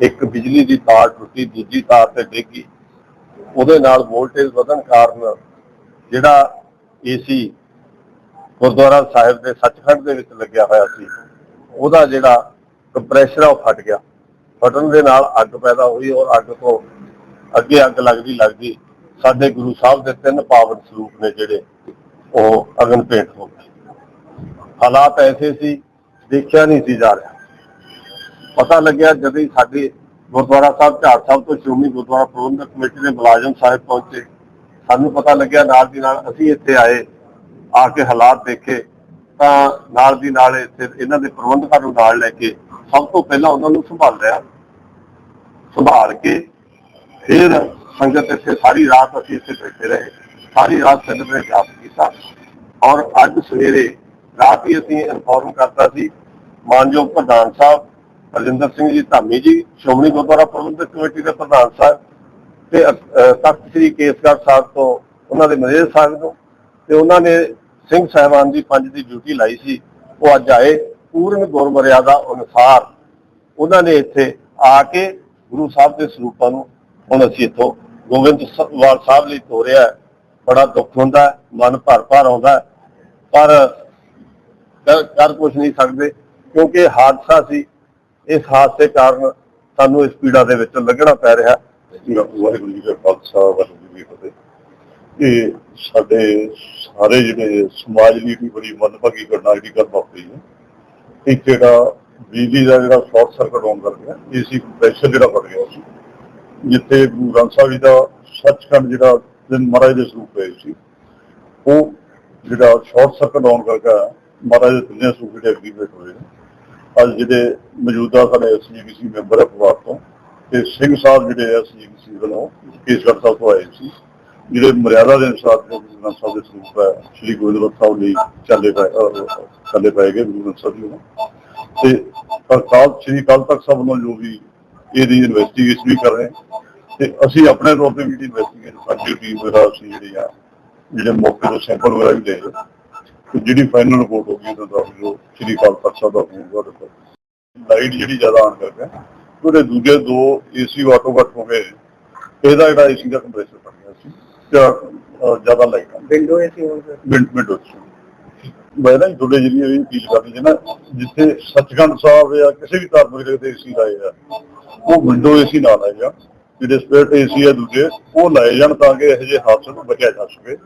ਇੱਕ ਬਿਜਲੀ ਦੀ ਤਾਰ ਟੁੱਟੀ, ਦੂਜੀ ਤਾਰ ਤੇ ਡਿੱਗੀ। ਉਹਦੇ ਨਾਲ ਵੋਲਟੇਜ ਵਧਣ ਕਾਰਨ ਜਿਹੜਾ ਏਸੀ ਗੁਰਦੁਆਰਾ ਸਾਹਿਬ ਦੇ ਸੱਚਖੰਡ ਦੇ ਵਿੱਚ ਲੱਗਿਆ ਹੋਇਆ ਸੀ, ਉਹਦਾ ਜਿਹੜਾ ਕੰਪਰੈਸ਼ਰ ਆ ਉਹ ਫਟ ਗਿਆ। ਫਟਣ ਦੇ ਨਾਲ ਅੱਗ ਪੈਦਾ ਹੋਈ ਔਰ ਅੱਗ ਤੋਂ ਅੱਗੇ ਅੱਗ ਲੱਗਦੀ ਲੱਗਦੀ ਸਾਡੇ ਗੁਰੂ ਸਾਹਿਬ ਦੇ ਤਿੰਨ ਪਾਵਨ ਸਰੂਪ ਨੇ ਜਿਹੜੇ ਉਹ ਅਗਨ ਭੇਟ ਹੋ ਗਏ। ਹਾਲਾਤ ਐਸੇ ਸੀ, ਦੇਖਿਆ ਨਹੀਂ ਸੀ ਜਾ ਰਿਹਾ। ਪਤਾ ਲੱਗਿਆ ਜਦੋਂ ਸਾਡੇ ਗੁਰਦੁਆਰਾ ਸਾਹਿਬ, ਝਾੜ ਸਾਹਿਬ ਤੋਂ ਸ਼੍ਰੋਮਣੀ ਗੁਰਦੁਆਰਾ ਪ੍ਰਬੰਧਕ ਕਮੇਟੀ ਦੇ ਮੁਲਾਜ਼ਮ ਸਾਹਿਬ ਪਹੁੰਚੇ। ਸਾਨੂੰ ਪਤਾ ਲੱਗਿਆ ਨਾਲ ਦੀ ਨਾਲ ਅਸੀਂ ਇੱਥੇ ਆਏ, ਆ ਕੇ ਹਾਲਾਤ ਦੇਖੇ। ਤਾਂ ਨਾਲ ਦੀ ਨਾਲ ਇੱਥੇ ਇਹਨਾਂ ਦੇ ਪ੍ਰਬੰਧਕਾਂ ਨੂੰ ਨਾਲ ਲੈ ਕੇ ਸਭ ਤੋਂ ਪਹਿਲਾਂ ਉਹਨਾਂ ਨੂੰ ਸੰਭਾਲ ਲਿਆ। ਸੰਭਾਲ ਕੇ ਫਿਰ ਸੰਗਤ ਇੱਥੇ ਸਾਰੀ ਰਾਤ ਅਸੀਂ ਇੱਥੇ ਬੈਠੇ ਰਹੇ। ਸਾਰੀ ਰਾਤ ਸੰਗਤ ਨੇ ਜਾਪ ਕੀਤਾ। ਔਰ ਅੱਜ ਸਵੇਰੇ ਰਾਤ ਹੀ ਅਸੀਂ ਇਨਫੋਰਮ ਕਰਤਾ ਸੀ, ਮਾਨਯੋਗ ਪ੍ਰਧਾਨ ਸਾਹਿਬ ਰਜਿੰਦਰ ਸਿੰਘ ਜੀ ਧਾਮੀ ਜੀ ਸ਼੍ਰੋਮਣੀ ਗੁਰਦੁਆਰਾ ਪ੍ਰਬੰਧਕ ਕਮੇਟੀ ਦੇ ਪ੍ਰਧਾਨ ਸਾਹਿਬ ਤੇ ਤਖਤ ਸ੍ਰੀ ਕੇਸਗੜ੍ਹ ਸਾਹਿਬ ਤੋਂ ਉਹਨਾਂ ਦੇ ਮੈਨੇਜਰ ਸਾਹਿਬ ਨੂੰ ਤੇ ਉਹਨਾਂ ਨੇ ਸਿੰਘ ਸਾਹਿਬਾਨ ਦੀ ਪੰਜ ਦੀ ਡਿਊਟੀ ਲਾਈ ਸੀ। ਉਹ ਅੱਜ ਆਏ ਪੂਰਨ ਗੁਰਮਰਿਆਦਾ ਅਨੁਸਾਰ। ਉਹਨਾਂ ਨੇ ਇੱਥੇ ਆ ਕੇ ਗੁਰੂ ਸਾਹਿਬ ਦੇ ਸਰੂਪਾਂ ਨੂੰ ਹੁਣ ਅਸੀਂ ਇੱਥੋਂ ਗੋਬਿੰਦਵਾਲ ਸਾਹਿਬ ਲਈ ਤੋਰਿਆ ਬੜਾ ਦੁੱਖ ਹੁੰਦਾ ਹੈ, ਮਨ ਭਰ ਭਰ ਆਉਂਦਾ ਪਰ ਕਰ- ਕੁਝ ਨਹੀਂ ਸਕਦੇ ਕਿਉਂਕਿ ਹਾਦਸਾ ਸੀ। ਇਸ ਹਾਦਸੇ ਕਾਰਨ ਸਾਨੂੰ ਇਸ ਪੀੜਾ ਦੇ ਵਿੱਚ ਲੱਗਣਾ ਪੈ ਰਿਹਾ। ਵਾਹਿਗੁਰੂ ਜੀ ਕਾ ਖਾਲਸਾ, ਵਾਹਿਗੁਰੂ ਜੀ ਕੀ ਫਤਿਹ। ਇਹ ਸਾਡੇ ਸਾਰੇ ਜਿਹੜੇ ਸਮਾਜ ਲਈ ਵੀ ਬੜੀ ਮੰਦਭਾਗੀ ਘਟਨਾ ਜਿਹੜੀ ਗੱਲ ਵਾਪਰੀ ਹੈ, ਇੱਕ ਜਿਹੜਾ ਬਿਜਲੀ ਦਾ ਜਿਹੜਾ ਸ਼ਾਰਟ ਸਰਕਟ ਹੋਣ ਕਰ ਗਿਆ ਏਸੀ ਕੰਪਰੈਸ਼ਰ ਜਿਹੜਾ ਫਟ ਗਿਆ ਸੀ, ਜਿੱਥੇ ਗੁਰੂ ਗ੍ਰੰਥ ਸਾਹਿਬ ਜੀ ਦਾ ਸੱਚਖੰਡ ਜਿਹੜਾ ਦਿਨ ਮਹਾਰਾਜ ਦੇ ਸਰੂਪ ਹੋਏ ਸੀ, ਉਹ ਜਿਹੜਾ ਸ਼ਾਰਟ ਸਰਕਟ ਹੋਣ ਕਰਕੇ ਮਹਾਰਾਜ ਦੇ ਤਿੰਨੇ ਸਰੂਪ ਜਿਹੜੇ ਐਕਟੀਵੇਟ ਹੋਏ ਨੇ। ਅੱਜ ਜਿਹੜੇ ਮੌਜੂਦਾ ਸਾਡੇ ਐਸਜੀਪੀਸੀ ਮੈਂਬਰ ਹੈ ਪਰਿਵਾਰ ਤੋਂ ਤੇ ਸਿੰਘ ਸਾਹਿਬ ਜਿਹੜੇ ਐਸਜੀਪੀਸੀ ਵੱਲੋਂ ਕੇਸਗੜ੍ਹ ਸਾਹਿਬ ਤੋਂ ਆਏ ਸੀ ਜਿਹੜੇ ਮਰਿਆਦਾ ਦੇ ਅਨੁਸਾਰ ਜੋ ਗੁਰੂ ਗ੍ਰੰਥ ਸਾਹਿਬ ਦੇ ਸਰੂਪ ਹੈ ਸ੍ਰੀ ਗੋਬਿੰਦ ਸਾਹਿਬ ਲਈ ਚੱਲੇ ਪਏ ਅਹ, ਚੱਲੇ ਪਏ ਗਏ ਗੁਰੂ ਗ੍ਰੰਥ ਸਾਹਿਬ ਜੀ ਨੂੰ ਤੇ ਪਰ ਸ੍ਰੀ ਕਾਲ ਤੱਕ ਸਾਹਿਬ ਵੱਲੋਂ ਜੋ ਵੀ ਇਹਦੀ ਇਨਵੈਸਟੀਗੇਸ਼ਨ ਵੀ ਕਰ ਰਹੇ ਤੇ ਅਸੀਂ ਆਪਣੇ ਤੌਰ ਤੇ ਵੀ ਇਨਵੈਸਟੀਗੇਸ਼ਨ ਸਾਡੀ ਟੀਮ ਵਗੈਰਾ ਅਸੀਂ ਜਿਹੜੀ ਆ ਜਿਹੜੇ ਮੌਕੇ ਤੋਂ ਸੈਂਪਲ ਵਗੈਰਾ ਵੀ ਦੇ ਜਿਹੜੀ ਫਾਈਨਲ ਰਿਪੋਰਟ ਹੋਗੀ ਉਹਦਾ ਦੱਸ ਜੋ ਸ੍ਰੀ ਕਾਲ ਤੱਕ ਸਾਹਿਬ ਦਾ ਹੋਊਗਾ ਰਿਪੋਰਟ ਲਾਈਟ ਜਿਹੜੀ ਜ਼ਿਆਦਾ ਆਉਣ ਕਰਕੇ ਉਹਦੇ ਦੂਜੇ ਦੋ ਏਸੀ ਆਟੋ ਘੱਟ ਹੋ ਗਏ ਇਹਦਾ ਜਿਹੜਾ ਏਸੀ ਦਾ ਕੰਪਰੈਸਰ ਫਟ ਗਿਆ ਸੀ ਜਾਂ ਜ਼ਿਆਦਾ ਲਾਈਟ ਆ window AC sir minute minute ਵਿੱਚ ਮੈਂ ਨਾ ਤੁਹਾਡੇ ਜਿਹੜੀ ਇਹ ਚੀਜ਼ ਕਰਨੀ ਹੈ ਨਾ ਜਿੱਥੇ ਸੱਚਖੰਡ ਸਾਹਿਬ ਜਾਂ ਕਿਸੇ ਵੀ ਧਾਰਮਿਕ ਜਗ੍ਹਾ ਤੇ ਏਸੀ ਲਾਏ ਆ ਉਹ ਵਿੰਡੋ ਏਸੀ ਨਾ ਲਾਏ ਜਾਣ ਜਿਹੜੇ ਸਪੇਅਰ ਏਸੀ ਆ ਦੂਜੇ ਉਹ ਲਾਏ ਜਾਣ ਤਾਂ ਕਿ ਇਹੋ ਜਿਹੇ ਹਾਦਸੇ ਤੋਂ ਬਚਿਆ ਜਾ ਸਕੇ।